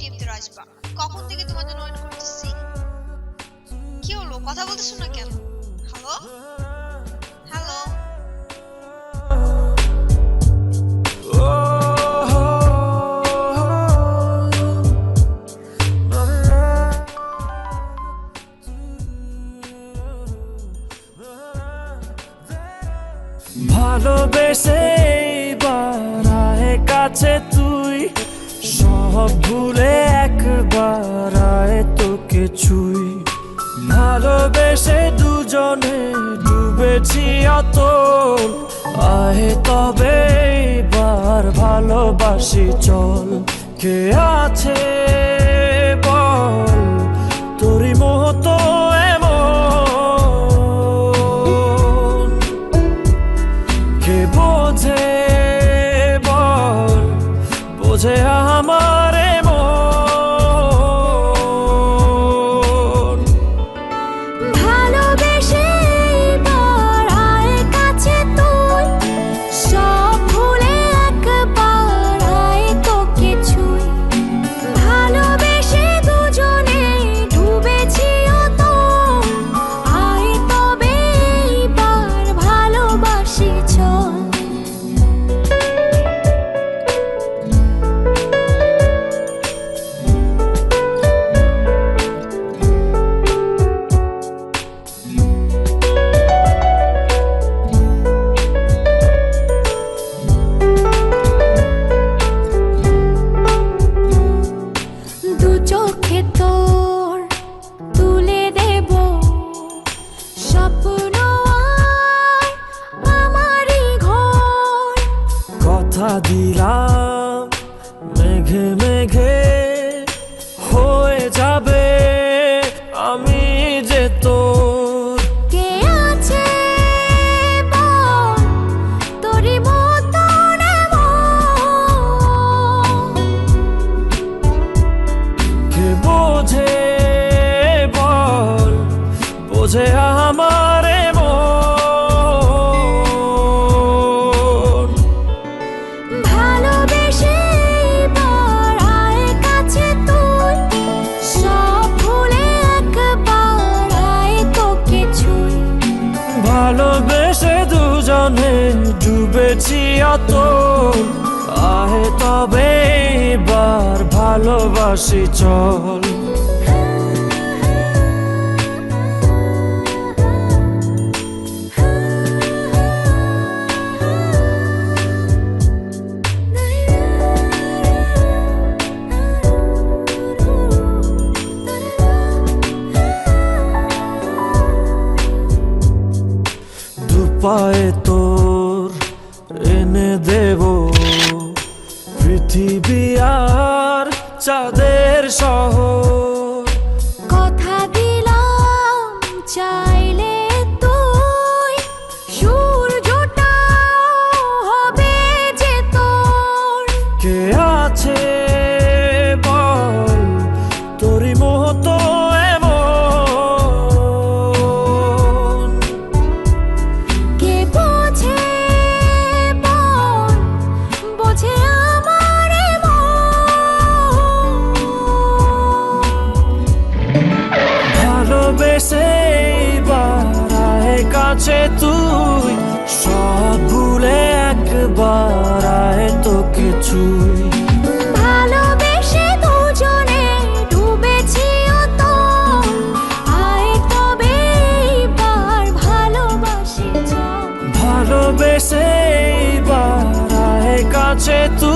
টিপতে আসবা। কখন থেকে তোমাদের ওয়েট করতেছি? কি হলো? কথা বলতেছো না কেন? হ্যালো হ্যালো ভালোবেসে বাড়ায় কাছে তোকে ছুই। ভালোবেসে দুজনে ডুবেছি অতল। আয় তবে বার ভালোবাসি, চল। কে আছে বল? তোরই মতো এমন। কে বোঝে বল? বোঝে চোখে তোর তুলে দেব। স্বপ্ন আমারই ঘর। কথা দিলাম। তোকে ছুঁই। ভালোবেসে দুজনে ডুবেছি অতল। আহে তবে এবার ভালোবাসি চল। দুপায়ে তোর এনে দেব। পৃথিবী আর চাঁদের শহর। কথা দিলাম চাইলে কাছে তুই সব ভুলে একবার আয় অতল আয় তবে এইবার ভালোবাসি চল ভালোবেসে এইবার আয় কাছে তুই